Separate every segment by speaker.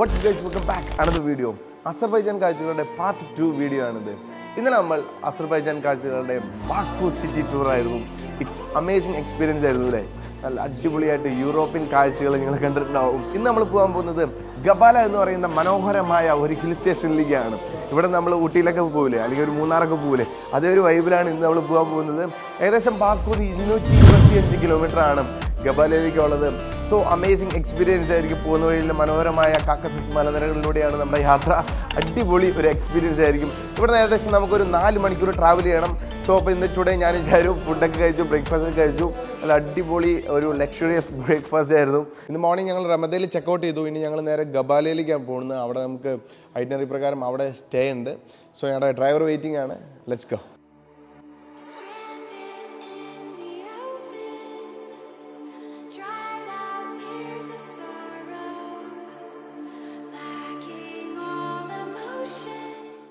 Speaker 1: What's guys welcome back another video Azerbaijan കാഴ്ചകളുടെ part two video ആണിത്. ഇന്നലെ നമ്മൾ Azerbaijan കാഴ്ചകളുടെ ബാക്കു സിറ്റി ടൂർ ആയിരുന്നു. ഇറ്റ്സ് അമേസിങ് എക്സ്പീരിയൻസ് ആയിരുന്നു അല്ലേ? നല്ല അടിപൊളിയായിട്ട് യൂറോപ്യൻ കാഴ്ചകൾ നിങ്ങൾ കണ്ടിട്ടുണ്ടാവും. ഇന്ന് നമ്മൾ പോകാൻ പോകുന്നത് ഗബാല എന്ന് പറയുന്ന മനോഹരമായ ഒരു ഹിൽ സ്റ്റേഷനിലേക്കാണ് ഇവിടെ നമ്മൾ ഊട്ടിയിലൊക്കെ പോകില്ലേ അല്ലെങ്കിൽ ഒരു മൂന്നാറൊക്കെ പോകില്ലേ അതേ ഒരു വൈബിലാണ് ഇന്ന് നമ്മൾ പോകാൻ പോകുന്നത്. ഏകദേശം ബാക്കു ഒരു ഇരുന്നൂറ്റി ഇരുപത്തിയഞ്ച് കിലോമീറ്റർ ആണ് ഗബാലയിലേക്കുള്ളത്. സോ അമേസിങ് എക്സ്പീരിയൻസ് ആയിരിക്കും പോകുന്ന വഴിയിൽ മനോഹരമായ കാക്കസസ് മലനിരകളിലൂടെയാണ് നമ്മുടെ യാത്ര. അടിപൊളി ഒരു എക്സ്പീരിയൻസ് ആയിരിക്കും. ഇവിടെ നിന്ന് ഏകദേശം നമുക്കൊരു നാല് മണിക്കൂർ ട്രാവൽ ചെയ്യണം. സോ അപ്പോൾ ഇന്ന് ടുഡേ ഞാൻ വിചാരിച്ചു ഫുഡൊക്കെ കഴിച്ചു ബ്രേക്ക്ഫാസ്റ്റ് കഴിച്ചു. നല്ല അടിപൊളി ഒരു ലക്ഷറിയസ് ബ്രേക്ക്ഫാസ്റ്റ് ആയിരുന്നു. ഇന്ന് മോർണിംഗ് ഞങ്ങൾ റമദയിൽ ചെക്കൗട്ട് ചെയ്തു. ഇനി ഞങ്ങൾ നേരെ ഗബാലയിലേക്കാണ് പോകുന്നത്. അവിടെ നമുക്ക് ഐറ്റിനറി പ്രകാരം അവിടെ സ്റ്റേ ഉണ്ട്. സോ ഞങ്ങളുടെ ഡ്രൈവർ വെയിറ്റിംഗ് ആണ്. ലെറ്റ്സ് ഗോ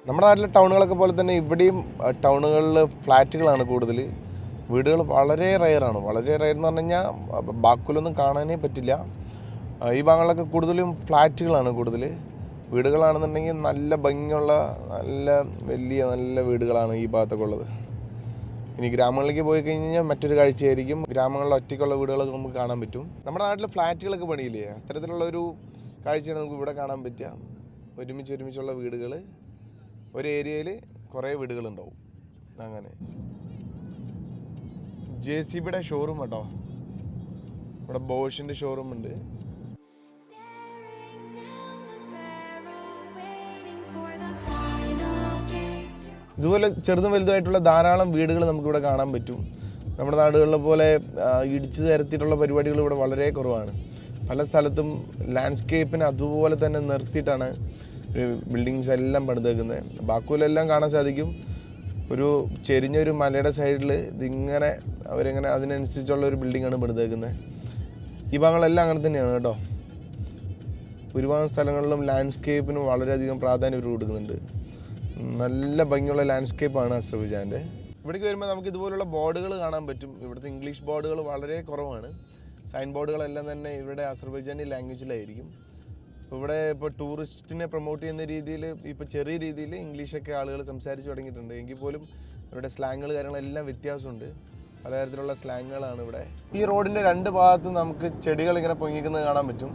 Speaker 1: നമ്മുടെ നാട്ടിലെ ടൗണുകളൊക്കെ പോലെ തന്നെ ഇവിടെയും ടൗണുകളിൽ ഫ്ലാറ്റുകളാണ് കൂടുതൽ വീടുകൾ വളരെ റയറാണ് വളരെ റയർ എന്ന് പറഞ്ഞു കഴിഞ്ഞാൽ ബാക്കിലൊന്നും കാണാനേ പറ്റില്ല. ഈ ഭാഗങ്ങളിലൊക്കെ കൂടുതലും ഫ്ലാറ്റുകളാണ് കൂടുതൽ വീടുകളാണെന്നുണ്ടെങ്കിൽ നല്ല ഭംഗിയുള്ള നല്ല വലിയ നല്ല വീടുകളാണ് ഈ ഭാഗത്തൊക്കെ ഉള്ളത്. ഇനി ഗ്രാമങ്ങളിലേക്ക് പോയി കഴിഞ്ഞാൽ മറ്റൊരു കാഴ്ചയായിരിക്കും. ഗ്രാമങ്ങളിൽ ഒറ്റയ്ക്കുള്ള വീടുകളൊക്കെ നമുക്ക് കാണാൻ പറ്റും. നമ്മുടെ നാട്ടിൽ ഫ്ലാറ്റുകളൊക്കെ പണിയില്ലേ? അത്തരത്തിലുള്ള ഒരു കാഴ്ചയാണ് നമുക്ക് ഇവിടെ കാണാൻ പറ്റുക. ഒരുമിച്ച് ഒരുമിച്ചുള്ള വീടുകൾ ഒരു ഏരിയയിൽ കുറേ വീടുകളുണ്ടാവും. അങ്ങനെ. ജെ സി ബിയുടെ ഷോറൂം കേട്ടോ ഇവിടെ ബോഷിന്റെ ഷോറൂം ഉണ്ട്. ഇതുപോലെ ചെറുതും വലുതുമായിട്ടുള്ള ധാരാളം വീടുകൾ നമുക്കിവിടെ കാണാൻ പറ്റും. നമ്മുടെ നാടുകളിലെ പോലെ ഇടിച്ചു നിരത്തിയിട്ടുള്ള പരിപാടികൾ ഇവിടെ വളരെ കുറവാണ്. പല സ്ഥലത്തും ലാൻഡ്സ്കേപ്പിനെ അതുപോലെ തന്നെ നിർത്തിയിട്ടാണ് ബിൽഡിങ്സ് എല്ലാം പണിതേക്കുന്നത് ബാക്കുവിലെല്ലാം കാണാൻ സാധിക്കും. ഒരു ചെരിഞ്ഞൊരു മലയുടെ സൈഡിൽ ഇതിങ്ങനെ അവരിങ്ങനെ അതിനനുസരിച്ചുള്ള ഒരു ബിൽഡിങ്ങാണ് പണിതേക്കുന്നത് ഈ ഭാഗങ്ങളെല്ലാം അങ്ങനെ തന്നെയാണ് കേട്ടോ. ഒരുപാട് സ്ഥലങ്ങളിലും ലാൻഡ്സ്കേപ്പിന് വളരെയധികം പ്രാധാന്യം ഇവർ കൊടുക്കുന്നുണ്ട്. നല്ല ഭംഗിയുള്ള ലാൻഡ്സ്കേപ്പാണ് അസ്രബൈജാന്റെ ഇവിടേക്ക് വരുമ്പോൾ നമുക്ക് ഇതുപോലുള്ള ബോർഡുകൾ കാണാൻ പറ്റും. ഇവിടുത്തെ ഇംഗ്ലീഷ് ബോർഡുകൾ വളരെ കുറവാണ്. സൈൻ ബോർഡുകളെല്ലാം തന്നെ ഇവിടെ അസർബൈജാനി ലാംഗ്വേജിലായിരിക്കും ഇവിടെ ഇപ്പോൾ ടൂറിസ്റ്റിനെ പ്രൊമോട്ട് ചെയ്യുന്ന രീതിയിൽ ഇപ്പോൾ ചെറിയ രീതിയിൽ ഇംഗ്ലീഷൊക്കെ ആളുകൾ സംസാരിച്ചു തുടങ്ങിയിട്ടുണ്ട്. എങ്കിൽ പോലും അവരുടെ സ്ലാങ്ങുകൾ കാര്യങ്ങളെല്ലാം വ്യത്യാസമുണ്ട്. പലതരത്തിലുള്ള സ്ലാങ്ങുകളാണ് ഇവിടെ. ഈ റോഡിന്റെ രണ്ട് ഭാഗത്തും നമുക്ക് ചെടികൾ ഇങ്ങനെ പൊങ്ങിക്കുന്നത് കാണാൻ പറ്റും.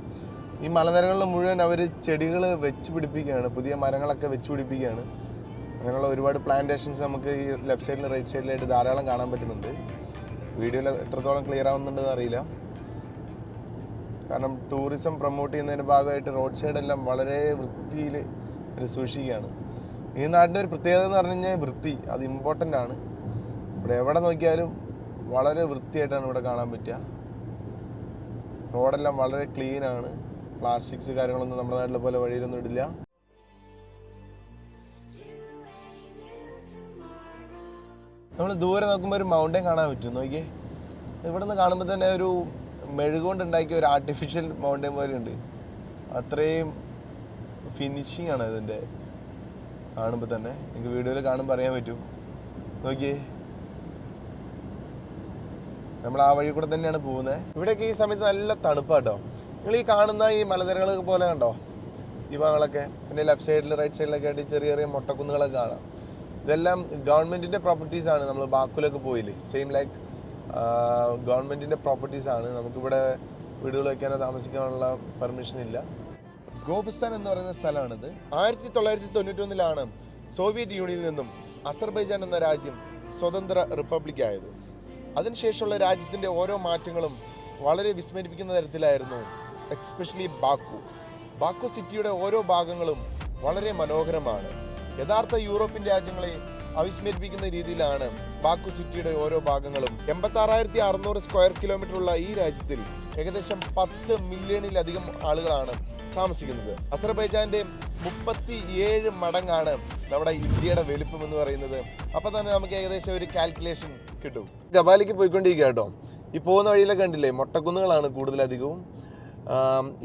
Speaker 1: ഈ മലനിരകളിൽ മുഴുവൻ അവർ ചെടികൾ വെച്ച് പിടിപ്പിക്കുകയാണ്. പുതിയ മരങ്ങളൊക്കെ വെച്ച് പിടിപ്പിക്കുകയാണ്. അങ്ങനെയുള്ള ഒരുപാട് പ്ലാന്റേഷൻസ് നമുക്ക് ഈ ലെഫ്റ്റ് സൈഡിലും റൈറ്റ് സൈഡിലായിട്ട് ധാരാളം കാണാൻ പറ്റുന്നുണ്ട്. വീഡിയോയിൽ എത്രത്തോളം ക്ലിയർ ആവുന്നുണ്ടെന്ന് അറിയില്ല. കാരണം ടൂറിസം പ്രൊമോട്ട് ചെയ്യുന്നതിന്റെ ഭാഗമായിട്ട് റോഡ് സൈഡെല്ലാം വളരെ വൃത്തിയിൽ ഒരു സൂക്ഷിക്കുകയാണ്. ഈ നാടിന്റെ ഒരു പ്രത്യേകത എന്ന് പറഞ്ഞു കഴിഞ്ഞാൽ വൃത്തി അത് ഇമ്പോർട്ടന്റ് ആണ്. ഇവിടെ എവിടെ നോക്കിയാലും വളരെ വൃത്തിയായിട്ടാണ് ഇവിടെ കാണാൻ പറ്റുക. റോഡെല്ലാം വളരെ ക്ലീൻ ആണ്. പ്ലാസ്റ്റിക്സ് കാര്യങ്ങളൊന്നും നമ്മുടെ നാട്ടിലെ പോലെ വഴിയിലൊന്നും ഇടില്ല. നമ്മൾ ദൂരെ നോക്കുമ്പോൾ ഒരു മൗണ്ടൻ കാണാൻ പറ്റും. നോക്കിയേ. ഇവിടെ നിന്ന് കാണുമ്പോൾ തന്നെ ഒരു മെഴുകൊണ്ട് ഉണ്ടാക്കിയ ഒരു ആർട്ടിഫിഷ്യൽ മൗണ്ടൻ പോലെ ഉണ്ട് അത്രയും ഫിനിഷിംഗ് ആണ് ഇതിന്റെ കാണുമ്പോൾ തന്നെ. നിങ്ങൾക്ക് വീഡിയോയിൽ കാണുമ്പോൾ അറിയാൻ പറ്റും. നോക്കിയേ. നമ്മൾ ആ വഴി കൂടെ തന്നെയാണ് പോകുന്നത്. ഇവിടെയൊക്കെ ഈ സമയത്ത് നല്ല തണുപ്പാട്ടോ. നിങ്ങൾ ഈ കാണുന്ന ഈ മലനിരകൾ പോലെ കണ്ടോ? ഈ ഭാഗങ്ങളൊക്കെ. പിന്നെ ലെഫ്റ്റ് സൈഡിൽ റൈറ്റ് സൈഡിലൊക്കെ ആയിട്ട് ചെറിയ ചെറിയ മുട്ടക്കുന്നുകളൊക്കെ കാണാം. ഇതെല്ലാം ഗവൺമെന്റിന്റെ പ്രോപ്പർട്ടീസ് ആണ്. നമ്മൾ ബാക്കുലൊക്കെ പോയില്ലേ. സെയിം ലൈക്ക് ഗവൺമെന്റിന്റെ പ്രോപ്പർട്ടീസ് ആണ്. നമുക്കിവിടെ വീടുകൾ വയ്ക്കാനോ താമസിക്കാനുള്ള പെർമിഷൻ ഇല്ല. ഗോപിസ്ഥാൻ എന്ന് പറയുന്ന സ്ഥലമാണിത്. ആയിരത്തി തൊള്ളായിരത്തി തൊണ്ണൂറ്റി ഒന്നിലാണ് സോവിയറ്റ് യൂണിയനിൽ നിന്നും അസർബൈജാൻ എന്ന രാജ്യം സ്വതന്ത്ര റിപ്പബ്ലിക് ആയത്. അതിനുശേഷമുള്ള രാജ്യത്തിന്റെ ഓരോ മാറ്റങ്ങളും വളരെ വിസ്മരിപ്പിക്കുന്ന തരത്തിലായിരുന്നു എക്സ്പെഷ്യലി ബാക്കു. ബാക്കു സിറ്റിയുടെ ഓരോ ഭാഗങ്ങളും വളരെ മനോഹരമാണ്. യഥാർത്ഥ യൂറോപ്യൻ രാജ്യങ്ങളെ അവിസ്മരിപ്പിക്കുന്ന രീതിയിലാണ് ബാക്കു സിറ്റിയുടെ ഓരോ ഭാഗങ്ങളും. എൺപത്തി ആറായിരത്തി അറുന്നൂറ് സ്ക്വയർ കിലോമീറ്റർ ഉള്ള ഈ രാജ്യത്തിൽ ഏകദേശം പത്ത് മില്യണിലധികം ആളുകളാണ് താമസിക്കുന്നത്. അസർബൈജാന്റെ മുപ്പത്തി ഏഴ് മടങ്ങാണ് നമ്മുടെ ഇന്ത്യയുടെ വലുപ്പം എന്ന് പറയുന്നത്. അപ്പൊ തന്നെ നമുക്ക് ഏകദേശം ഒരു കാൽക്കുലേഷൻ കിട്ടും. ജബാലിക്ക് പോയിക്കൊണ്ടിരിക്കുക കേട്ടോ. ഈ പോകുന്ന വഴിയിലൊക്കെ കണ്ടില്ലേ മൊട്ടക്കുന്നുകളാണ് കൂടുതലധികവും.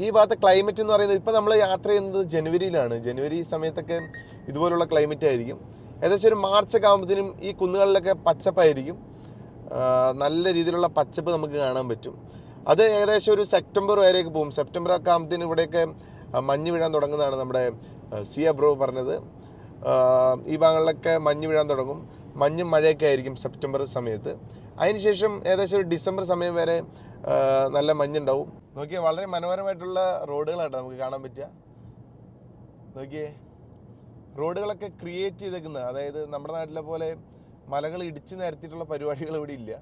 Speaker 1: ഈ ഭാഗത്തെ ക്ലൈമറ്റ് എന്ന് പറയുന്നത് ഇപ്പം നമ്മൾ യാത്ര ചെയ്യുന്നത് ജനുവരിയിലാണ്. ജനുവരി സമയത്തൊക്കെ ഇതുപോലുള്ള ക്ലൈമറ്റ് ആയിരിക്കും. ഏകദേശം ഒരു മാർച്ച് ഒക്കെ ആകുമ്പോഴത്തേനും ഈ കുന്നുകളിലൊക്കെ പച്ചപ്പായിരിക്കും. നല്ല രീതിയിലുള്ള പച്ചപ്പ് നമുക്ക് കാണാൻ പറ്റും. അത് ഏകദേശം ഒരു സെപ്റ്റംബർ വരെയൊക്കെ പോകും. സെപ്റ്റംബർ ഒക്കെ ആകുമ്പോഴത്തേനും ഇവിടെയൊക്കെ മഞ്ഞ് വീഴാൻ തുടങ്ങുന്നതാണ് നമ്മുടെ സി അബ്രോ ബ്രോ പറഞ്ഞത്. ഈ ഭാഗങ്ങളിലൊക്കെ മഞ്ഞ് വീഴാൻ തുടങ്ങും. മഞ്ഞും മഴയൊക്കെ ആയിരിക്കും സെപ്റ്റംബർ സമയത്ത്. അതിനുശേഷം ഏകദേശം ഒരു ഡിസംബർ സമയം വരെ നല്ല മഞ്ഞുണ്ടാവും. നോക്കിയാൽ വളരെ മനോഹരമായിട്ടുള്ള റോഡുകളായിട്ട് നമുക്ക് കാണാൻ പറ്റുക. നോക്കിയേ. റോഡുകളൊക്കെ ക്രിയേറ്റ് ചെയ്തേക്കുന്നത്. അതായത് നമ്മുടെ നാട്ടിലെ പോലെ മലകൾ ഇടിച്ചു നിരത്തിയിട്ടുള്ള പരിപാടികൾ ഇവിടെ ഇല്ല.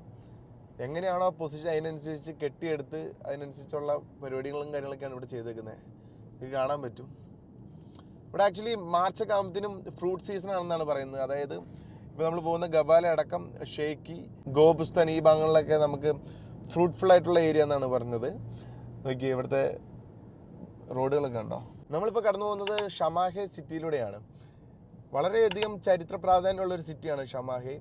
Speaker 1: എങ്ങനെയാണോ പൊസിഷൻ അതിനനുസരിച്ച് കെട്ടിയെടുത്ത് അതിനനുസരിച്ചുള്ള പരിപാടികളും കാര്യങ്ങളൊക്കെയാണ് ഇവിടെ ചെയ്തേക്കുന്നത് ഇത് കാണാൻ പറ്റും. ഇവിടെ ആക്ച്വലി മാർച്ച് ഒക്കെ ആകുമ്പത്തിനും ഫ്രൂട്ട് സീസൺ ആണെന്നാണ് പറയുന്നത്. അതായത് ഇപ്പോൾ നമ്മൾ പോകുന്ന ഗബാല അടക്കം ഷേക്കി ഗോപുസ്തൻ ഈ ഭാഗങ്ങളിലൊക്കെ നമുക്ക് ഫ്രൂട്ട്ഫുൾ ആയിട്ടുള്ള ഏരിയ എന്നാണ് പറഞ്ഞത്. നോക്കി ഇവിടുത്തെ റോഡുകളൊക്കെ ഉണ്ടോ നമ്മളിപ്പോൾ കടന്നു പോകുന്നത് ഷമാഹെ സിറ്റിയിലൂടെയാണ് വളരെയധികം ചരിത്ര പ്രാധാന്യമുള്ള ഒരു സിറ്റിയാണ് ഷമാഹി.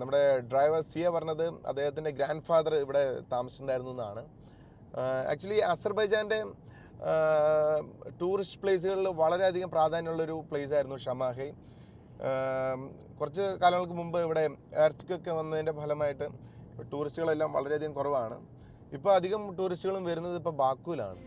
Speaker 1: നമ്മുടെ ഡ്രൈവർ സിയ പറഞ്ഞത് അദ്ദേഹത്തിന്റെ ഗ്രാൻഡ് ഫാദർ ഇവിടെ താമസിച്ചിട്ടുണ്ടായിരുന്നു എന്നാണ്. ആക്ച്വലി അസർബൈജാന്റെ ടൂറിസ്റ്റ് പ്ലേസുകളിൽ വളരെയധികം പ്രാധാന്യമുള്ളൊരു പ്ലേസ് ആയിരുന്നു ഷമാഹി. കുറച്ച് കാലങ്ങൾക്ക് മുമ്പ് ഇവിടെ എർത്തിക്കൊക്കെ വന്നതിന്റെ ഫലമായിട്ട് ടൂറിസ്റ്റുകളെല്ലാം വളരെയധികം കുറവാണ്. ഇപ്പോൾ അധികം ടൂറിസ്റ്റുകളും വരുന്നത് ഇപ്പോൾ ബാക്കുവിലാണ്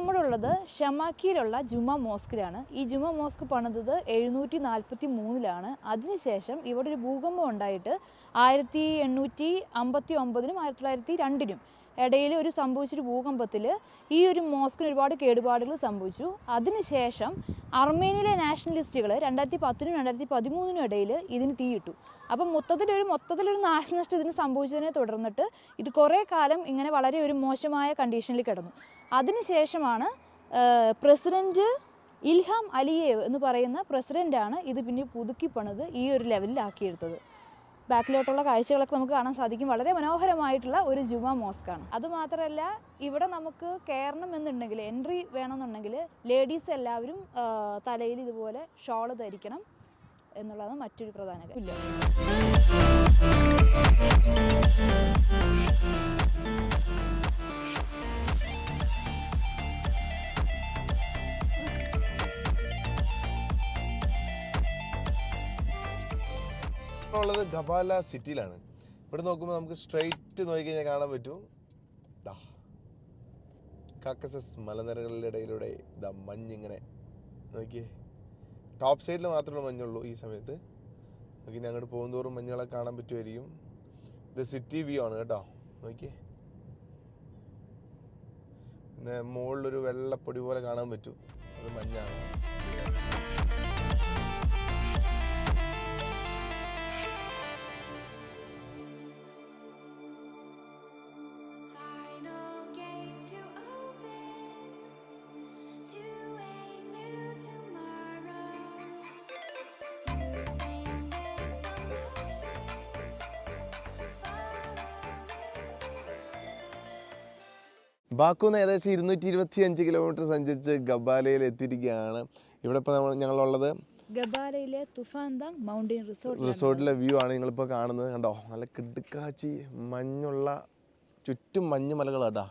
Speaker 2: നമ്മളുള്ളത് ഷമാക്കിയിലുള്ള ജുമ മോസ്കിലാണ്. ഈ ജുമ മോസ്ക് പണിതത് എഴുന്നൂറ്റി നാൽപ്പത്തി മൂന്നിലാണ് അതിനുശേഷം ഇവിടെ ഒരു ഭൂകമ്പം ഉണ്ടായിട്ട് ആയിരത്തി എണ്ണൂറ്റി അമ്പത്തി ഒമ്പതിനും ആയിരത്തി തൊള്ളായിരത്തി രണ്ടിനും ഇടയിൽ ഒരു സംഭവിച്ചൊരു ഭൂകമ്പത്തിൽ ഈ ഒരു മോസ്കിന് ഒരുപാട് കേടുപാടുകൾ സംഭവിച്ചു. അതിനുശേഷം അർമേനിയയിലെ നാഷണലിസ്റ്റുകൾ രണ്ടായിരത്തി പത്തിനും രണ്ടായിരത്തി പതിമൂന്നിനും ഇടയിൽ ഇതിന് തീയിട്ടു. അപ്പം മൊത്തത്തിലൊരു മൊത്തത്തിലൊരു നാശനഷ്ടം ഇതിന് സംഭവിച്ചതിനെ തുടർന്നിട്ട് ഇത് കുറേ കാലം ഇങ്ങനെ വളരെ ഒരു മോശമായ കണ്ടീഷനിൽ കിടന്നു. അതിനുശേഷമാണ് പ്രസിഡന്റ് ഇൽഹാം അലിയേവ് എന്ന് പറയുന്ന പ്രസിഡന്റാണ് ഇത് പിന്നെ പുതുക്കി പണിത് ഈ ഒരു ലെവലിൽ ലെവലിലാക്കിയെടുത്തത്. ബാക്കിലോട്ടുള്ള കാഴ്ചകളൊക്കെ നമുക്ക് കാണാൻ സാധിക്കും. വളരെ മനോഹരമായിട്ടുള്ള ഒരു ജുമ മോസ്കാണ്. അതുമാത്രമല്ല ഇവിടെ നമുക്ക് കയറണം എന്നുണ്ടെങ്കിൽ എൻട്രി വേണമെന്നുണ്ടെങ്കിൽ ലേഡീസ് എല്ലാവരും തലയിൽ ഇതുപോലെ ഷോൾ ധരിക്കണം എന്നുള്ളതാണ് മറ്റൊരു പ്രധാന കാര്യം. ഇല്ല
Speaker 1: ഉള്ളത് ഗവാല സിറ്റിയിലാണ്. ഇവിടെ നോക്കുമ്പോൾ നമുക്ക് സ്ട്രെയിറ്റ് നോക്കിക്കഴിഞ്ഞാൽ കാണാൻ പറ്റും. ദാ കാക്കസസ് മലനിരകളുടെ ഇടയിലൂടെ ഇതാ മഞ്ഞിങ്ങനെ നോക്കിയേ. ടോപ്പ് സൈഡിൽ മാത്രമേ മഞ്ഞുള്ളൂ ഈ സമയത്ത്. നോക്കി അങ്ങോട്ട് പോകുന്തോറും മഞ്ഞുകളെ കാണാൻ പറ്റുമായിരിക്കും. ഇത് സിറ്റി വ്യൂ ആണ് കേട്ടോ. നോക്കിയേ. പിന്നെ മുകളിലൊരു വെള്ളപ്പൊടി പോലെ കാണാൻ പറ്റും. അത് മഞ്ഞാണ്. ബാക്കുന്ന് ഏകദേശം ഇരുന്നൂറ്റി ഇരുപത്തി അഞ്ച് കിലോമീറ്റർ സഞ്ചരിച്ച് ഗബാലയിൽ എത്തിയിരിക്കുകയാണ്. ഇവിടെ ഇപ്പോൾ നമ്മൾ ഞങ്ങളുള്ളത്
Speaker 2: ഗബാലയിലെ തുഫാന്താങ് മൗണ്ടൻ റിസോർട്ട്
Speaker 1: റിസോർട്ടിലെ വ്യൂ ആണ് നിങ്ങളിപ്പോൾ കാണുന്നത്. കണ്ടോ? നല്ല കിടുക്കാച്ചി മഞ്ഞുള്ള ചുറ്റും മഞ്ഞ് മലകളാട്ടാ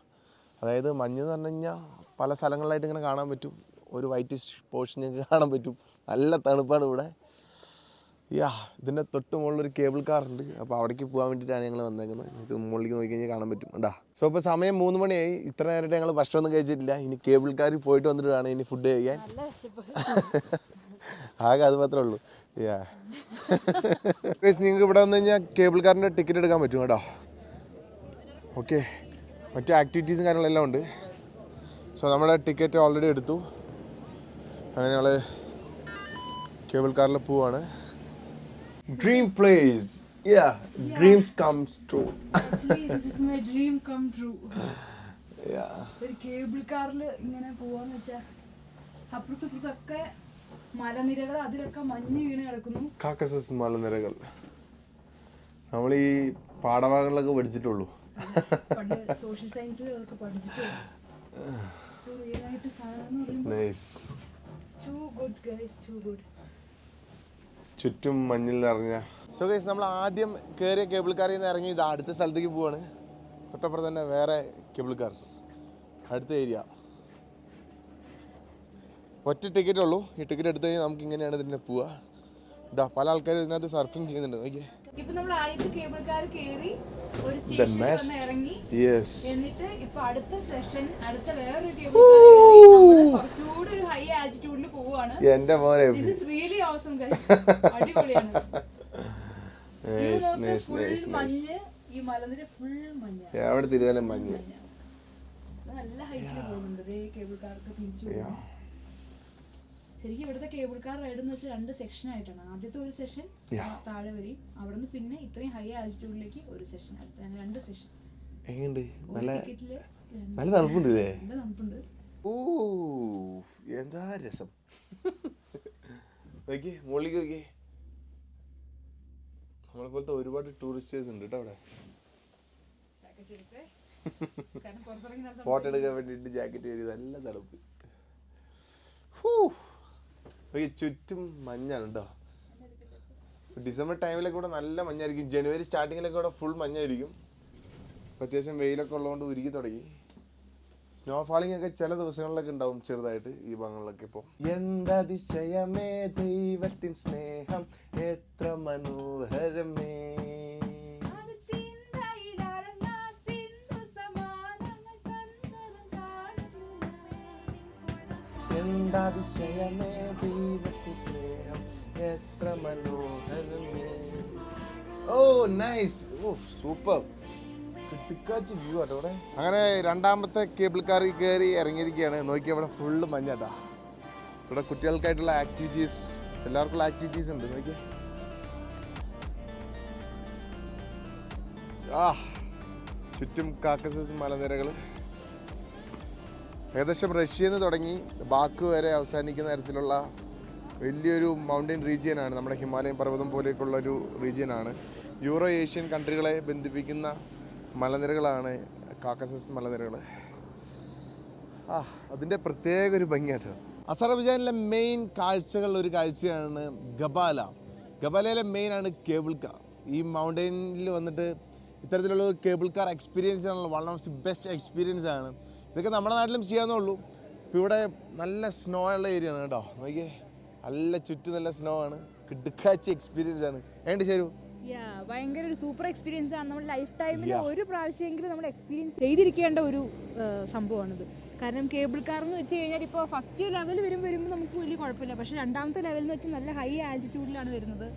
Speaker 1: അതായത് മഞ്ഞ് എന്ന് പറഞ്ഞു കഴിഞ്ഞാൽ പല സ്ഥലങ്ങളിലായിട്ട് ഇങ്ങനെ കാണാൻ പറ്റും. ഒരു വൈറ്റ് പോർഷൻ ഞങ്ങൾക്ക് കാണാൻ പറ്റും. നല്ല തണുപ്പാണ് ഇവിടെ. യാ ഇതിന്റെ തൊട്ട് ഒരു കേബിൾ കാർ ഉണ്ട്. അപ്പോൾ അവിടേക്ക് പോകാൻ വേണ്ടിയിട്ടാണ് ഞങ്ങൾ വന്നേക്കുന്നത്. ഇത് മുകളിലേക്ക് നോക്കി കഴിഞ്ഞാൽ കാണാൻ പറ്റും. ഉണ്ടാ സോ ഇപ്പോൾ സമയം മൂന്ന് മണിയായി. ഇത്ര നേരമായിട്ട് ഞങ്ങൾ ഭക്ഷണമൊന്നും കഴിച്ചിട്ടില്ല. ഇനി കേബിൾ കാറിൽ പോയിട്ട് വന്നിട്ട് വേണം ഇനി ഫുഡ് കഴിക്കാൻ. ആകെ അത് മാത്രമേ ഉള്ളൂ. യാ. നിങ്ങൾക്ക് ഇവിടെ വന്നു കഴിഞ്ഞാൽ കേബിൾ കാറിന്റെ ടിക്കറ്റ് എടുക്കാൻ പറ്റും കേട്ടോ. ഓക്കെ മറ്റു ആക്ടിവിറ്റീസും കാര്യങ്ങളെല്ലാം ഉണ്ട്. സോ നമ്മുടെ ടിക്കറ്റ് ഓൾറെഡി എടുത്തു. അങ്ങനെ ഞങ്ങൾ കേബിൾ കാറിൽ പോവാണ്. Dream comes true. Dreams this is
Speaker 2: my dream come true.
Speaker 1: Yeah.
Speaker 2: ഒരു കേബിൾ കാറിൽ ഇങ്ങനെ പോവാന്ന് വെച്ചാ അപ്പുറത്തെ ഇപ്പുറത്തൊക്കെ മലനിരകൾ അതിലൊക്കെ മഞ്ഞ് വീണ് കിടക്കുന്നു.
Speaker 1: കാക്കസസ് മലനിരകൾ. നമ്മൾ ഈ പാഠഭാഗങ്ങളിലൊക്കെ പഠിച്ചിട്ടുള്ളൂ.
Speaker 2: പണ്ട് സോഷ്യൽ സയൻസിൽ അതൊക്കെ പഠിച്ചിട്ടുള്ളൂ റിയൽ ആയിട്ട് കാണാന്ന് പറയുമ്പോൾ too good guys too good
Speaker 1: ചുറ്റും മഞ്ഞിൽ നിറഞ്ഞ. സോ ഗൈസ് നമ്മൾ ആദ്യം കയറിയ കേബിൾ കാറിൽ നിന്ന് ഇറങ്ങി ഇത് അടുത്ത സ്ഥലത്തേക്ക് പോവാണ്. തൊട്ടപ്പുറം തന്നെ വേറെ കേബിൾ കാർ അടുത്ത ഏരിയ. ഒറ്റ ടിക്കറ്റ് ഉള്ളൂ. ഈ ടിക്കറ്റ് എടുത്തു കഴിഞ്ഞാൽ നമുക്ക് ഇങ്ങനെയാണ് ഇതിന്റെ പോവുക. ഇതാ പല ആൾക്കാരും ഇതിനകത്ത് സർഫിങ് ചെയ്യുന്നുണ്ട്. നോക്കിയേ.
Speaker 2: ഇപ്പൊ നമ്മൾ ആദ്യത്തെ കേബിൾ കാർ കയറി ഒരു സ്റ്റേഷൻ ഇറങ്ങി. എന്നിട്ട് ഇപ്പൊ അടുത്ത സെഷൻ അടുത്ത വേറൊരു കേബിൾ കുറച്ചുകൂടി ഒരു ഹൈ ആറ്റിറ്റ്യൂഡിൽ പോവാണ്.
Speaker 1: എന്റെ മോനെ.
Speaker 2: This is really awesome guys അടിപൊളിയാണ്. മഞ്ഞ്. ഈ മലനിര ഫുൾ മഞ്ഞ.
Speaker 1: എവിടെ തിരുവല്ല മഞ്ഞ്.
Speaker 2: നല്ല ഹൈറ്റിൽ പോകുന്നുണ്ട്. കേബിൾ കാർക്ക് തിരിച്ചു ശരിക്കും ഇവിടുത്തെ കേബിൾ കാർ റൈഡ് എന്ന് വെച്ചാൽ രണ്ട് സെക്ഷൻ ആയിട്ടാണ്. ആദ്യത്തെ ഒരു സെഷൻ. താഴെ വരെയും അവിടുന്ന് പിന്നെ ഇത്രയും ഹൈ ആൾട്ടിറ്റ്യൂഡിലേക്ക് ഒരു സെഷൻ രണ്ട് സെഷൻ
Speaker 1: എങ്ങനെയുണ്ട്? നല്ല തണുപ്പുണ്ട്
Speaker 2: ഇതേ തണുപ്പുണ്ട്.
Speaker 1: ഓ എന്താ രസം. നോക്കിയേ മുകളിലേക്ക് നോക്കിയേ. നമ്മളെ പോലത്തെ ഒരുപാട് ടൂറിസ്റ്റേഴ്സ് ഉണ്ട് കേട്ടോ അവിടെ. ഫോട്ടോ എടുക്കാൻ വേണ്ടിയിട്ട് ജാക്കറ്റ് കയറി നല്ല തണുപ്പ്. ഹൂ. ചുറ്റും മഞ്ഞാണ് കേട്ടോ ഡിസംബർ ടൈമിലൊക്കെ ഇവിടെ നല്ല മഞ്ഞായിരിക്കും. ജനുവരി സ്റ്റാർട്ടിങ്ങിലൊക്കെ ഇവിടെ ഫുൾ മഞ്ഞായിരിക്കും. അത്യാവശ്യം വെയിലൊക്കെ ഉള്ളതുകൊണ്ട് ഉരുകി തുടങ്ങി. സ്നോ ഫാളിംഗ് ഒക്കെ ചില ദിവസങ്ങളിലൊക്കെ ഉണ്ടാവും ചെറുതായിട്ട് ഈ ഭാഗങ്ങളിലൊക്കെ ഇപ്പോൾ എന്തതിശയമേ ദൈവത്തിൻ സ്നേഹം? എത്ര മനോഹരമേ. എന്താതിശയമേ ദൈവത്തിൻ സ്നേഹം എത്ര മനോഹരമേ. Oh nice oh super view അങ്ങനെ രണ്ടാമത്തെ കേബിൾ കാറിൽ കയറി ഇറങ്ങിയിരിക്കുകയാണ്. നോക്കി അവിടെ ഫുള്ള് മഞ്ഞാട്ടാ ഇവിടെ കുട്ടികൾക്കായിട്ടുള്ള ആക്ടിവിറ്റീസ് എല്ലാവർക്കുള്ള ആക്ടിവിറ്റീസ് ഉണ്ട്. നോക്കി ആ ചുറ്റും കാക്കസസ് മലനിരകൾ ഏകദേശം റഷ്യയിൽ നിന്ന് തുടങ്ങി ബാക്ക് വരെ അവസാനിക്കുന്ന തരത്തിലുള്ള വലിയൊരു മൗണ്ടൻ റീജിയനാണ് നമ്മുടെ ഹിമാലയൻ പർവതം പോലെയൊക്കെയുള്ള ഒരു റീജിയനാണ് യൂറോ ഏഷ്യൻ കൺട്രികളെ ബന്ധിപ്പിക്കുന്ന മലനിരകളാണ് കാക്കസസ് മലനിരകൾ. ആ അതിന്റെ പ്രത്യേക ഒരു ഭംഗിയായിട്ട് അസർബൈജാനിലെ മെയിൻ കാഴ്ചകളിൽ ഒരു കാഴ്ചയാണ് ഗബാല. ഗബാലയിലെ മെയിൻ ആണ് കേബിൾ കാർ ഈ മൗണ്ടനിൽ വന്നിട്ട് ഇത്തരത്തിലുള്ള കേബിൾ കാർ എക്സ്പീരിയൻസ് ആണല്ലോ. One of the best experience ആണ്. ഇതൊക്കെ നമ്മുടെ നാട്ടിലും ചെയ്യാവുന്നുള്ളൂ ഇപ്പോൾ ഇവിടെ നല്ല സ്നോ ഉള്ള ഏരിയ ആണ് കേട്ടോ. നോക്കിയേ. നല്ല ചുറ്റും നല്ല സ്നോ ആണ്. കിടുക്കാച്ചി എക്സ്പീരിയൻസ് ആണ്. ഏണ്ട് ശരി?
Speaker 2: ഭയങ്കര ഒരു സൂപ്പർ എക്സ്പീരിയൻസ് ആണ്. നമ്മുടെ ലൈഫ് ടൈമിൽ ഒരു പ്രാവശ്യമെങ്കിലും നമ്മൾ എക്സ്പീരിയൻസ് ചെയ്തിരിക്കേണ്ട ഒരു സംഭവമാണിത്. കാരണം കേബിൾ കാർ എന്ന് വെച്ച് കഴിഞ്ഞാൽ ഇപ്പോൾ ഫസ്റ്റ് ലെവൽ വരും വരുമ്പോൾ നമുക്ക് വലിയ കുഴപ്പമില്ല. പക്ഷെ രണ്ടാമത്തെ ലെവൽ എന്ന് വെച്ചാൽ നല്ല ഹൈ ആൾട്ടിറ്റ്യൂഡിലാണ് വരുന്നത്.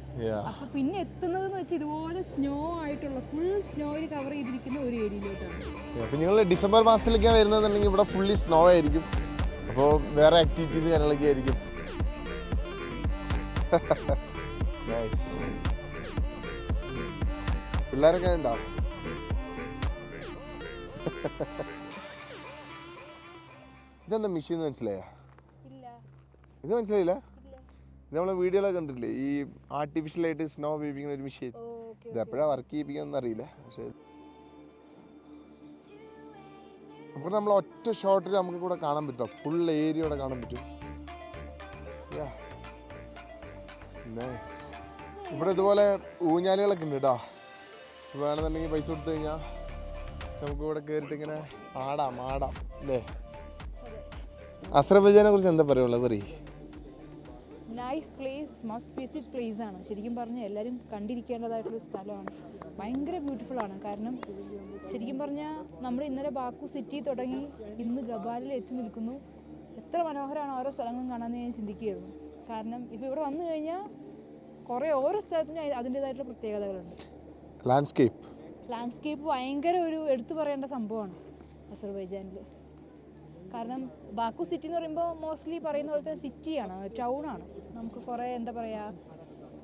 Speaker 2: അപ്പോൾ പിന്നെ എത്തുന്നത് എന്ന് വെച്ചാൽ ഇതുപോലെ സ്നോ ആയിട്ടുള്ള ഫുൾ സ്നോയിൽ കവർ ചെയ്തിരിക്കുന്ന ഒരു ഏരിയയിലോട്ടാണ്
Speaker 1: നിങ്ങൾ ഡിസംബർ മാസത്തിലേക്കാണ് വരുന്നതെന്നുണ്ടെങ്കിൽ ഇവിടെ ഫുള്ളി സ്നോ ആയിരിക്കും. അപ്പോൾ വേറെ ആക്ടിവിറ്റീസ് കാര്യങ്ങളൊക്കെ ആയിരിക്കും. പിള്ളേരൊക്കെ ഉണ്ടോ? ഇതെന്താ മെഷീൻ മനസ്സിലായോ? ഇത് മനസ്സിലായില്ല? ഇത് നമ്മളെ വീഡിയോയിലൊക്കെ കണ്ടിട്ടില്ലേ? ഈ ആർട്ടിഫിഷ്യലായിട്ട് സ്നോ വീപ്പിക്കുന്ന ഒരു മെഷീൻ ഇത് എപ്പോഴാണ് വർക്ക് ചെയ്യിപ്പിക്കാന്ന് അറിയില്ല. പക്ഷേ അപ്പോൾ നമ്മൾ ഒറ്റ ഷോട്ടിൽ നമുക്ക് കൂടെ കാണാൻ പറ്റും. ഫുൾ ഏരിയ ഇവിടെ കാണാൻ പറ്റും. ഇവിടെ ഇതുപോലെ ഊഞ്ഞാലുകളൊക്കെ ഉണ്ട് കേട്ടോ വേണമെന്നുണ്ടെങ്കിൽ പൈസ കൊടുത്തു കഴിഞ്ഞാൽ നമുക്ക് ഇവിടെ കയറിയിട്ട് ഇങ്ങനെ ആടാം ആടാം അല്ലേ അസ്രബൈജാനെ കുറിച്ച് എന്താ പറയുള്ളത് പറയും.
Speaker 2: Nice place must visit place ആണ്. ശരിക്കും പറഞ്ഞാൽ എല്ലാവരും കണ്ടിരിക്കേണ്ടതായിട്ടുള്ള സ്ഥലമാണ്. ഭയങ്കര ബ്യൂട്ടിഫുൾ ആണ്. കാരണം ശരിക്കും പറഞ്ഞാൽ നമ്മൾ ഇന്നലെ ബാക്കു സിറ്റി തുടങ്ങി ഇന്ന് ഗബാലിൽ എത്തി നിൽക്കുന്നു. എത്ര മനോഹരമാണ് ഓരോ സ്ഥലങ്ങളും കാണാമെന്ന് ഞാൻ ചിന്തിക്കുകയായിരുന്നു. കാരണം ഇപ്പോൾ ഇവിടെ വന്നു കഴിഞ്ഞാൽ കുറേ ഓരോ സ്ഥലത്തിനും അതിന്റേതായിട്ടുള്ള പ്രത്യേകതകളുണ്ട്.
Speaker 1: ലാൻഡ്സ്കേപ്പ്
Speaker 2: ലാൻഡ്സ്കേപ്പ് ഭയങ്കര ഒരു എടുത്തു പറയേണ്ട സംഭവമാണ് അസർബൈജാനിൽ കാരണം ബാക്കു സിറ്റി എന്ന് പറയുമ്പോൾ മോസ്റ്റ്ലി പറയുന്ന പോലെ തന്നെ സിറ്റിയാണ് ടൗണാണ് നമുക്ക് കുറേ എന്താ പറയുക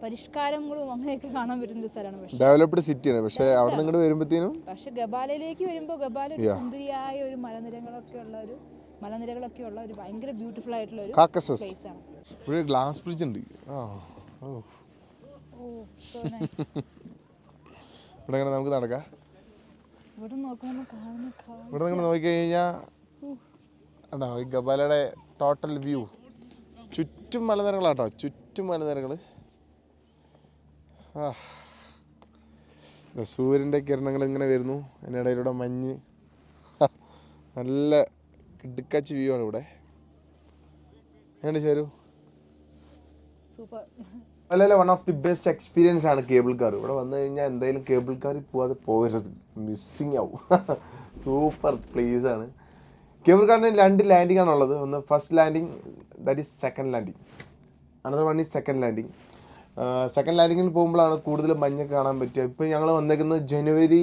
Speaker 2: പരിഷ്കാരങ്ങളും അങ്ങനെയൊക്കെ കാണാൻ പറ്റുന്ന ഒരു സ്ഥലമാണ്.
Speaker 1: ഡെവലപ്ഡ് സിറ്റിയാണ് പക്ഷേ അവിടെ ഇങ്ങോട്ട് വരുമ്പോഴത്തേനും
Speaker 2: പക്ഷെ ഗബാലയിലേക്ക് വരുമ്പോൾ ഗബാല ഒരു സുന്ദരിയായ ഒരു മലനിരകളൊക്കെ ഉള്ള ഒരു മലനിരകളൊക്കെ ഉള്ള ഒരു ഭയങ്കര ബ്യൂട്ടിഫുൾ ആയിട്ടുള്ള ഒരു
Speaker 1: കാക്കസസ്
Speaker 2: പ്ലേസ് ആണ്.
Speaker 1: ഇവിടെ ഗ്ലാസ് ബ്രിഡ്ജ് ഉണ്ട്. ഓ.
Speaker 2: ഓ സോ നൈസ്
Speaker 1: ഇവിടെ ഇങ്ങനെ നമുക്ക് നടക്കാം?
Speaker 2: ഇവിടെ നോക്കുമ്പോൾ കാണുന്ന
Speaker 1: ഇവിടെ നിങ്ങൾ നോക്കിക്കഴിഞ്ഞാൽ ഉണ്ടോ ഈ ഗബാലയുടെ ടോട്ടൽ വ്യൂ ചുറ്റും മലനിരകളാട്ടോ ചുറ്റും മലനിരകൾ ആ. ദാ സൂര്യന്റെ കിരണങ്ങൾ ഇങ്ങനെ വരുന്നു. അതിനിടയിലൂടെ മഞ്ഞ്. നല്ല കിടുക്കാച്ച് വ്യൂ ആണ് ഇവിടെ. എങ്ങനെ ചേരു?
Speaker 2: സൂപ്പർ.
Speaker 1: അല്ലല്ല one of the best experience ആണ് കേബിൾ കാർ ഇവിടെ വന്നു കഴിഞ്ഞാൽ എന്തായാലും കേബിൾ കാറിൽ പോവാതെ പോകരുത്. മിസ്സിങ് ആവും സൂപ്പർ പ്ലേസ് ആണ്. കേബിൾ കാറിന് രണ്ട് ലാൻഡിംഗ് ആണുള്ളത്. ഒന്ന് first landing that is second landing another one is second landing second ലാൻഡിങ്ങിൽ പോകുമ്പോഴാണ് കൂടുതൽ മഞ്ഞ് കാണാൻ പറ്റുക. ഇപ്പോൾ ഞങ്ങൾ വന്നേക്കുന്നത് ജനുവരി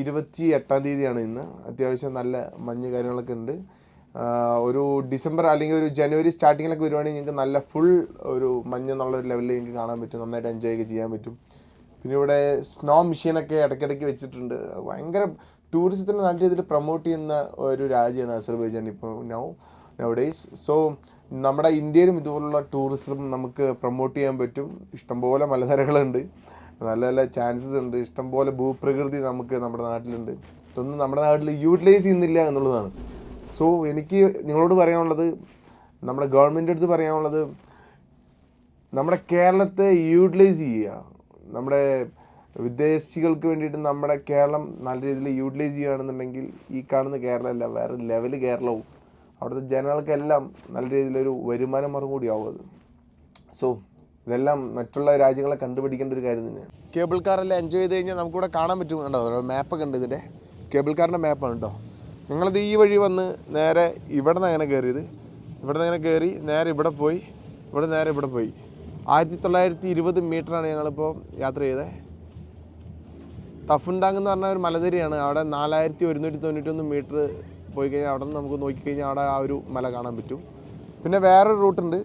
Speaker 1: ഇരുപത്തി എട്ടാം തീയതിയാണ് ഇന്ന്. അത്യാവശ്യം നല്ല മഞ്ഞ് കാര്യങ്ങളൊക്കെ ഉണ്ട്. ഒരു ഡിസംബർ അല്ലെങ്കിൽ ഒരു ജനുവരി സ്റ്റാർട്ടിങ്ങിലൊക്കെ വരുവാണെങ്കിൽ നിങ്ങൾക്ക് നല്ല ഫുൾ ഒരു മഞ്ഞ് എന്നുള്ള ഒരു ലെവലിൽ നിങ്ങൾക്ക് കാണാൻ പറ്റും. നന്നായിട്ട് എൻജോയ് ഒക്കെ ചെയ്യാൻ പറ്റും. പിന്നെ ഇവിടെ സ്നോ മെഷീനൊക്കെ ഇടയ്ക്കിടയ്ക്ക് വെച്ചിട്ടുണ്ട്. ഭയങ്കര ടൂറിസത്തിന് നല്ല രീതിയിൽ പ്രൊമോട്ട് ചെയ്യുന്ന ഒരു രാജ്യമാണ് അസർബൈജാൻ ഇപ്പോൾ നൗ നൗ ഡേയ്സ് സോ നമ്മുടെ ഇന്ത്യയിലും ഇതുപോലുള്ള ടൂറിസം നമുക്ക് പ്രൊമോട്ട് ചെയ്യാൻ പറ്റും. ഇഷ്ടംപോലെ മലനിരകളുണ്ട്. നല്ല നല്ല ചാൻസസ് ഉണ്ട്. ഇഷ്ടംപോലെ ഭൂപ്രകൃതി നമുക്ക് നമ്മുടെ നാട്ടിലുണ്ട്. ഇതൊന്നും നമ്മുടെ നാട്ടിൽ യൂട്ടിലൈസ് ചെയ്യുന്നില്ല എന്നുള്ളതാണ്. സോ എനിക്ക് നിങ്ങളോട് പറയാനുള്ളത് നമ്മുടെ ഗവൺമെന്റ് അടുത്ത് പറയാനുള്ളത് നമ്മുടെ കേരളത്തെ യൂട്ടിലൈസ് ചെയ്യുക. നമ്മുടെ വിദേശികൾക്ക് വേണ്ടിയിട്ട് നമ്മുടെ കേരളം നല്ല രീതിയിൽ യൂട്ടിലൈസ് ചെയ്യുകയാണെന്നുണ്ടെങ്കിൽ ഈ കാണുന്ന കേരളമല്ല വേറെ ലെവൽ കേരളവും. അവിടുത്തെ ജനങ്ങൾക്കെല്ലാം നല്ല രീതിയിലൊരു വരുമാന മാർഗം കൂടിയാവും അത്. സോ ഇതെല്ലാം മറ്റുള്ള രാജ്യങ്ങളെ കണ്ടുപിടിക്കേണ്ട ഒരു കാര്യം തന്നെയാണ്. കേബിൾ കാറെല്ലാം എൻജോയ് ചെയ്ത് കഴിഞ്ഞാൽ നമുക്കിവിടെ കാണാൻ പറ്റും കണ്ടോ? മാപ്പൊക്കെ ഉണ്ട് ഇതിന്റെ. കേബിൾ കാറിന്റെ മാപ്പാണ് കേട്ടോ. ഞങ്ങളത് ഈ വഴി വന്ന് നേരെ ഇവിടെ നിന്ന് അങ്ങനെ കയറിയത്. ഇവിടെ നിന്ന് അങ്ങനെ കയറി നേരെ ഇവിടെ പോയി ഇവിടെ നേരെ ഇവിടെ പോയി. ആയിരത്തി തൊള്ളായിരത്തി ഇരുപത് മീറ്ററാണ് ഞങ്ങളിപ്പോൾ യാത്ര ചെയ്തത് തഫുൻഡാങ് എന്ന് പറഞ്ഞ ഒരു മലനിരയാണ്. അവിടെ നാലായിരത്തി ഒരുന്നൂറ്റി തൊണ്ണൂറ്റൊന്ന് മീറ്റർ പോയി കഴിഞ്ഞാൽ അവിടെ നിന്ന് നമുക്ക് നോക്കിക്കഴിഞ്ഞാൽ അവിടെ ആ ഒരു മല കാണാൻ പറ്റും. പിന്നെ വേറൊരു റൂട്ടുണ്ട്.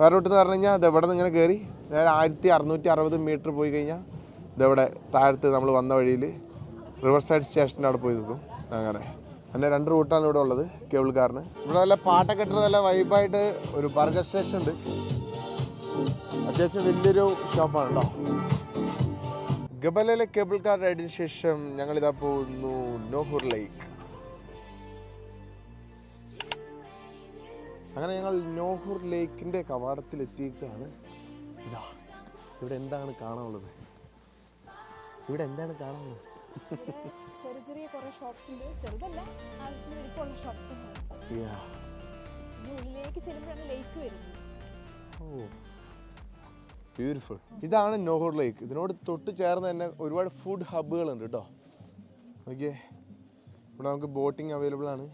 Speaker 1: വേറെ റൂട്ട് എന്ന് പറഞ്ഞു കഴിഞ്ഞാൽ ഇവിടെ നിന്ന് ഇങ്ങനെ കയറി. നേരെ ആയിരത്തി അറുന്നൂറ്റി അറുപത് മീറ്റർ പോയി കഴിഞ്ഞാൽ ഇതെവിടെ താഴത്ത് നമ്മൾ വന്ന വഴിയിൽ റിവർ സൈഡ് സ്റ്റേഷന്റെ അവിടെ പോയി നിൽക്കും. അങ്ങനെ. അങ്ങനെ രണ്ട് റൂട്ടാണ് ഇവിടെ ഉള്ളത് കേബിൾ കാറിന് ഇവിടെ നല്ല പാട്ടൊക്കെ ഇട്ടിട്ട് നല്ല വൈബായിട്ട് ഒരു ബർഗർ സ്റ്റേഷൻ ഉണ്ട് അത്യാവശ്യം വലിയൊരു ഷോപ്പാണ് കേട്ടോ ഗബലയിലെ കേബിൾ കാർ റൈഡിന് ശേഷം ഞങ്ങൾ ഇതാ പോകുന്നു നോഹൂർ ലേക്ക്. അങ്ങനെ ഞങ്ങൾ നോഹൂർ ലേക്കിന്റെ കവാടത്തിൽ എത്തിയിട്ടാണ് ഇതാ ഇവിടെ എന്താണ് കാണാനുള്ളത്? ഇവിടെ എന്താണ് കാണാനുള്ളത്?
Speaker 2: ചെറിയ ചെറിയ കുറേ ഷോപ്സ് ഉണ്ട്. ചെറുതല്ല ആവശ്യത്തിന് ഷോപ്സ് ഉള്ളിലേക്ക് ചെല്ലുമ്പോഴാണ് ലേക്ക് വരുന്നത്.
Speaker 1: ബ്യൂട്ടിഫുൾ ഇതാണ് നോഹർ ലേക്ക് ഇതിനോട് തൊട്ട് ചേർന്ന് തന്നെ ഒരുപാട് ഫുഡ് ഹബ്ബുകളുണ്ട് കേട്ടോ ഓക്കെ ഇവിടെ നമുക്ക് ബോട്ടിംഗ് അവൈലബിൾ ആണ്.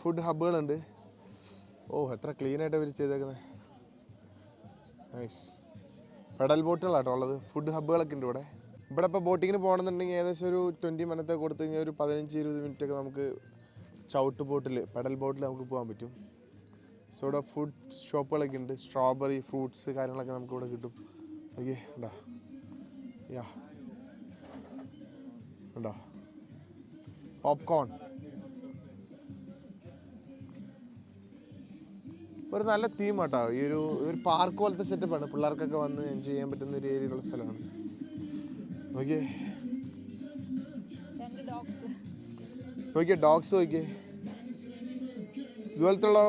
Speaker 1: ഫുഡ് ഹബ്ബുകളുണ്ട് ഓ എത്ര ക്ലീൻ ആയിട്ട് അവർ ചെയ്തേക്കുന്നത് നൈസ് പെഡൽ ബോട്ടുകളാട്ടോ ഉള്ളത്. ഫുഡ് ഹബ്ബുകളൊക്കെ ഉണ്ട് ഇവിടെ. ഇവിടെ ഇപ്പോൾ ബോട്ടിങ്ങിന് പോകണമെന്നുണ്ടെങ്കിൽ ഏകദേശം ഒരു ട്വന്റി മിനിറ്റ് കൊടുത്തു കഴിഞ്ഞാൽ ഒരു പതിനഞ്ച് ഇരുപത് മിനിറ്റ് ഒക്കെ നമുക്ക് ചവിട്ട് ബോട്ടിൽ പെഡൽ ബോട്ടിൽ നമുക്ക് പോകാൻ പറ്റും. സോ ഇവിടെ ഫുഡ് ഷോപ്പുകളൊക്കെ ഉണ്ട്. സ്ട്രോബെറി ഫ്രൂട്ട്സ് കാര്യങ്ങളൊക്കെ നമുക്ക് ഇവിടെ കിട്ടും. ഓക്കെ ഉണ്ടോ യാ ഉണ്ടോ പോപ്കോൺ ഒരു നല്ല തീം കേട്ടോ ഈ ഒരു ഒരു പാർക്ക് പോലത്തെ സെറ്റപ്പാണ് പിള്ളേർക്കൊക്കെ വന്ന് എൻജോയ് ചെയ്യാൻ പറ്റുന്ന ഒരു സ്ഥലമാണ്. നോക്കിയേ. നോക്കിയേ ഡോഗ്സ് നോക്കിയേ. ഇതുപോലത്തുള്ള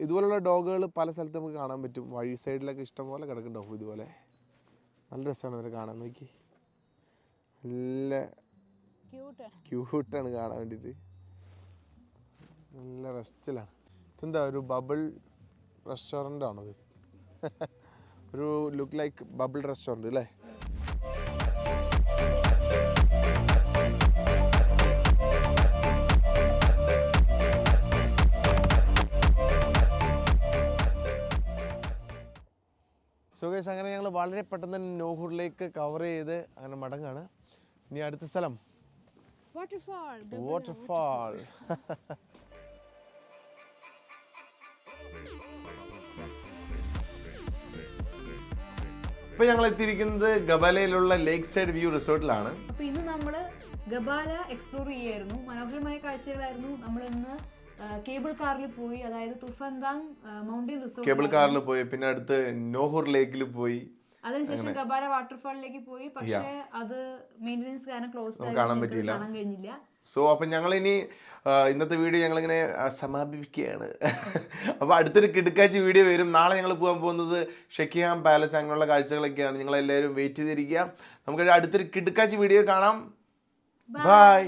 Speaker 1: ഇതുപോലുള്ള ഡോഗുകൾ പല സ്ഥലത്ത് നമുക്ക് കാണാൻ പറ്റും. വഴി സൈഡിലൊക്കെ ഇഷ്ടംപോലെ കിടക്കുന്നുണ്ടാവും ഇതുപോലെ നല്ല രസമാണ് ഇവരെ കാണാൻ. നോക്കി നല്ല
Speaker 2: ക്യൂട്ടാണ്
Speaker 1: ക്യൂട്ടാണ് കാണാൻ വേണ്ടിയിട്ട്. നല്ല റെസ്റ്റിലാണ്. ഇതെന്താ ഒരു ബബിൾ റെസ്റ്റോറന്റ് ആണത് ഒരു ലുക്ക് ലൈക്ക് ബബിൾ റെസ്റ്റോറന്റ് അല്ലേ? സോ അങ്ങനെ ഞങ്ങൾ വളരെ പെട്ടെന്ന് തന്നെ നോഹൂറിലേക്ക് കവർ ചെയ്ത് അങ്ങനെ മടങ്ങാണ്. ഇനി അടുത്ത സ്ഥലം.
Speaker 2: വാട്ടർഫാൾ
Speaker 1: വാട്ടർഫാൾ ഇപ്പൊ ഞങ്ങൾ എത്തിയിരിക്കുന്നത് ഗബാലയിലുള്ള ലേക്ക് സൈഡ് വ്യൂ റിസോർട്ടിലാണ്
Speaker 2: അപ്പോൾ ഇന്ന് നമ്മൾ ഗബാല എക്സ്പ്ലോർ ചെയ്യായിരുന്നു. മനോഹരമായ കാഴ്ചകളായിരുന്നു. നമ്മൾ ഇന്ന് കേബിൾ കാറിൽ പോയി അതായത് തുഫന്താങ് മൗണ്ടൻ റിസോർട്ട്
Speaker 1: കേബിൾ കാറിൽ പോയി പിന്നെ അടുത്ത് നോഹർ ലേക്കിൽ പോയി.
Speaker 2: അതിനുശേഷം കബാല വാട്ടർഫാളിലേക്ക് പോയി പക്ഷേ അത് മെയിന്റെനൻസ് കാരണം ക്ലോസ്
Speaker 1: കാണാൻ പറ്റിയില്ല.
Speaker 2: കാണാൻ കഴിഞ്ഞില്ല.
Speaker 1: സോ അപ്പൊ ഞങ്ങൾ ഇനി ഇന്നത്തെ വീഡിയോ ഞങ്ങൾ ഇങ്ങനെ സമാപിപ്പിക്കുകയാണ്. അപ്പോൾ അടുത്തൊരു കിടുക്കാച്ചി വീഡിയോ വരും. നാളെ ഞങ്ങൾ പോകാൻ പോകുന്നത് ഷെക്കിഹാം പാലസ് അങ്ങനെയുള്ള കാഴ്ചകളൊക്കെയാണ്. നിങ്ങൾ എല്ലാവരും വെയിറ്റ് ചെയ്തിരിക്കുക. നമുക്ക് അടുത്തൊരു കിടുക്കാച്ചി വീഡിയോ കാണാം. ബൈ